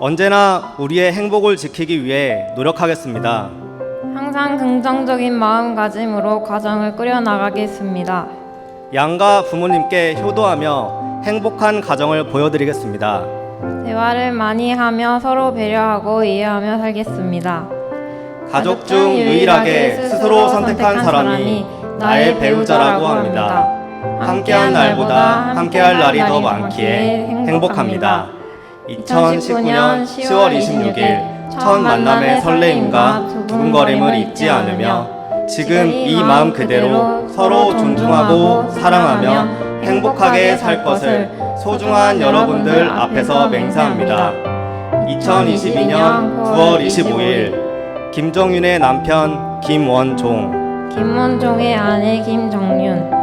언제나 우리의 행복을 지키기 위해 노력하겠습니다. 항상 긍정적인 마음가짐으로 가정을 꾸려나가겠습니다. 양가 부모님께 효도하며 행복한 가정을 보여드리겠습니다. 대화를 많이 하며 서로 배려하고 이해하며 살겠습니다. 가족 중 유일하게 스스로 선택한 사람이 나의 배우자라고 합니다. 함께한 날보다 함께할 날이 더 많기에 행복합니다. 2019년 10월 26일 첫 만남의 설레임과 두근거림을 잊지 않으며 지금 이 마음 그대로 서로 존중하고 사랑하며 행복하게 살 것을 소중한 여러분들 앞에서 맹세합니다. 2022년 9월 25일 김정윤의 남편 김원종 김원종의 아내 김정윤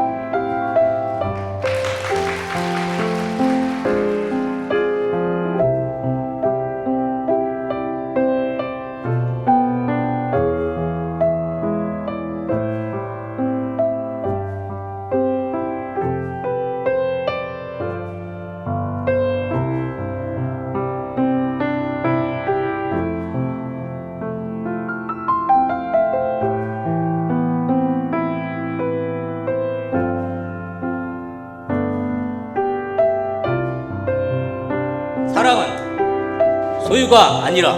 사랑은 소유가 아니라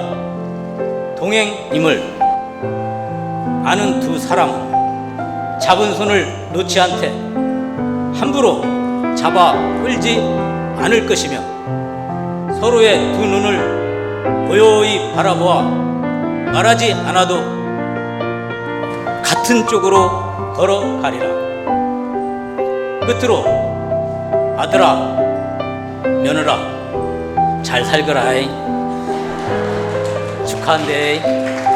동행임을 아는 두 사람은 잡은 손을 놓지 않되 함부로 잡아 끌지 않을 것이며 서로의 두 눈을 고요히 바라보아 말하지 않아도 같은 쪽으로 걸어가리라. 끝으로 아들아, 며느라, 잘 살거라이 축하한대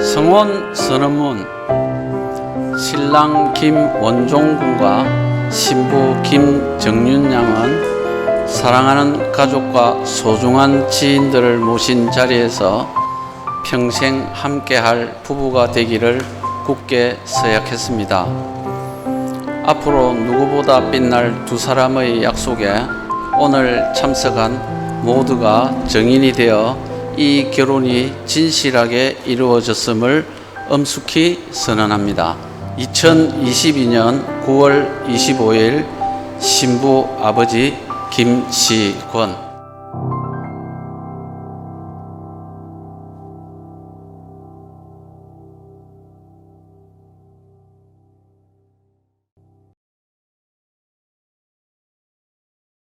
성원 선언문 신랑 김원종 군과 신부 김정윤 양은 사랑하는 가족과 소중한 지인들을 모신 자리에서 평생 함께할 부부가 되기를 굳게 서약했습니다. 앞으로 누구보다 빛날 두 사람의 약속에 오늘 참석한 모두가 정인이 되어 이 결혼이 진실하게 이루어졌음을 엄숙히 선언합니다. 2022년 9월 25일 신부 아버지 김시권